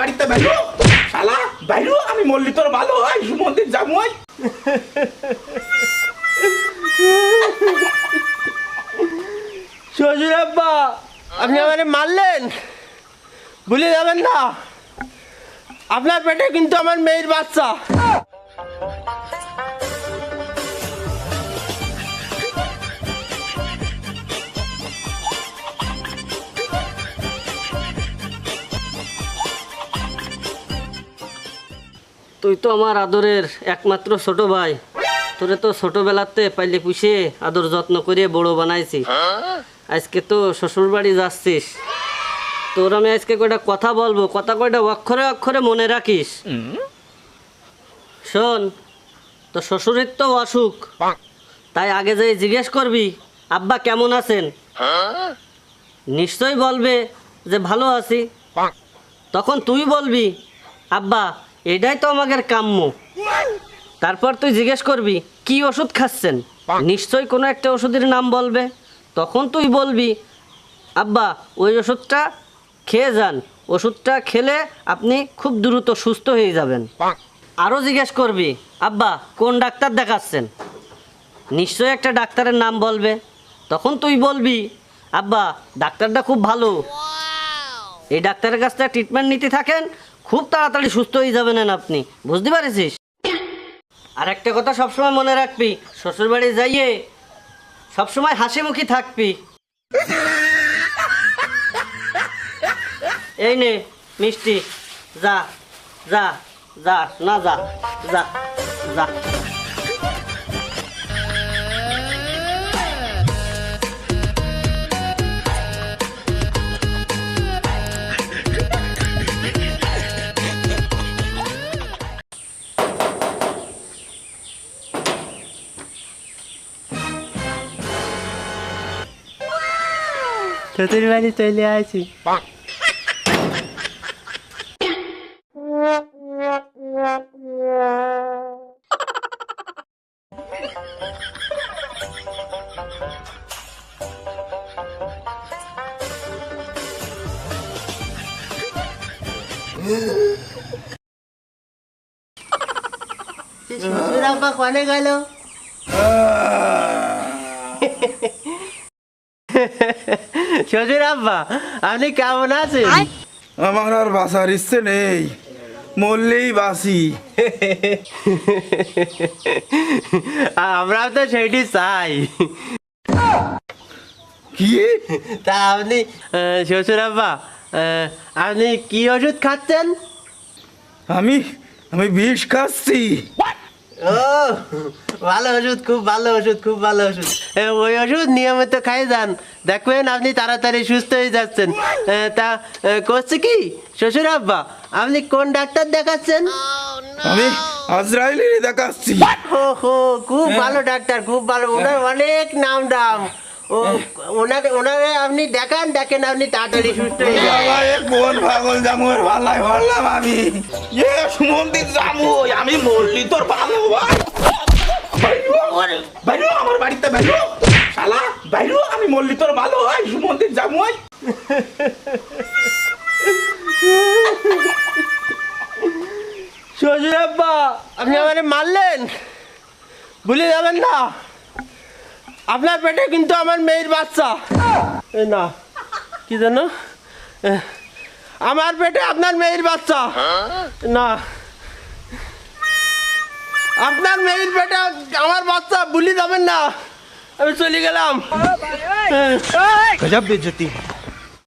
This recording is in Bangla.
বাড়িতে বাইরো শালা বাইরো আমি মল্লি তোর ভালো হয় মন্দির যাব শ্বশুর আব্বা, আপনি আমারে মারলেন? ভুলে যাবেন না? আপনার পেটে কিন্তু আমার মেয়ের বাচ্চা। তুই তো আমার আদরের একমাত্র ছোট ভাই। তোরে তো ছোটবেলাতে পাইলে পুষে আদর যত্ন করে বড় বানাইছি। আজকে তো শ্বশুর বাড়ি যাচ্ছিস। তোর আমি আজকে কয়টা কথা বলব, কথা কয়টা অক্ষরে অক্ষরে মনে রাখিস। শোন তো শ্বশুরের তো অসুখ। তাই আগে যাই জিজ্ঞেস করবি, আব্বা কেমন আছেন? নিশ্চয়ই বলবে যে ভালো আছি। তখন তুই বলবি, আব্বা এটাই তো আমাদের কাম্য। তারপর তুই জিজ্ঞেস করবি, কি ওষুধ খাচ্ছেন? নিশ্চয়ই কোনো একটা ওষুধের নাম বলবে। তখন তুই বলবি, আব্বা, ওই ওষুধটা খেয়ে যান। ওষুধটা খেলে আপনি খুব দ্রুত সুস্থ হয়ে যাবেন। আরও জিজ্ঞেস করবি, আব্বা, কোন ডাক্তার দেখাচ্ছেন? নিশ্চয়ই একটা ডাক্তারের নাম বলবে। তখন তুই বলবি, আব্বা, ডাক্তারটা খুব ভালো। এই ডাক্তারের কাছ থেকে ট্রিটমেন্ট নিতে থাকেন খুব তাড়াতাড়ি সুস্থ হয়ে যাবেন আপনি, বুঝতে পারেছিস? আর একটা কথা সবসময় মনে রাখবি, শ্বশুরবাড়ি যাইয়ে সবসময় হাসি মুখী থাকবি। এই নে, মিষ্টি, যা যা যা, না যা যা যা। শ্বশুর বাড়ি চলে আসি শ্বশুর আব্বা কনে গেল শ্বশুর আব্বা আপনি কেমন আছেন? আমার আর বাসার ইচ্ছে নেই। মরলেই বাসি আমরা তো সেইটি চাই। কি? তা আপনি শ্বশুর আব্বা আহ, আপনি কি ওষুধ খাচ্ছেন? আমি আমি বিষ খাচ্ছি। ও ভালো ওষুধ খুব ভালো ওষুধ খুব ভালো ওষুধ। ওই ওষুধ নিয়মিত খাই যান। দেখবেন আপনি তাড়াতাড়ি সুস্থ হয়ে যাচ্ছেন। তা করছে কি? শ্বশুর আব্বা আপনি কোন ডাক্তার দেখাচ্ছেন? আমি আজরাইলেরই দেখাচ্ছি। ও হো খুব ভালো ডাক্তার খুব ভালো। ওনার অনেক নাম দাম। ও ওনাকে ওনারে আপনি দেখান দেখেন আপনি তাড়াতাড়ি সুস্থ হয়ে যাবেন বাবা এ কোন পাগল জামুর ভালাই হলাম আমি? এ আমি মরলি তোর ভালো বাইরো, আমার বাড়িতে বাইরো। শালা বাইরো আমি মরলি তোর ভালো হয় মন্দির যাব ওই শ্বশুর আব্বা আপনি আমারে মারলেন? ভুলে যাবেন না? আপনার পেটে কিন্তু আমার মেয়ের বাচ্চা। এ না কি যেন? আমার পেটে আপনার মেয়ের বাচ্চা। না আপনার মেয়ের পেটে আমার বাচ্চা ভুলে যাবেন না। আমি চলে গেলাম। গজব বেজতি।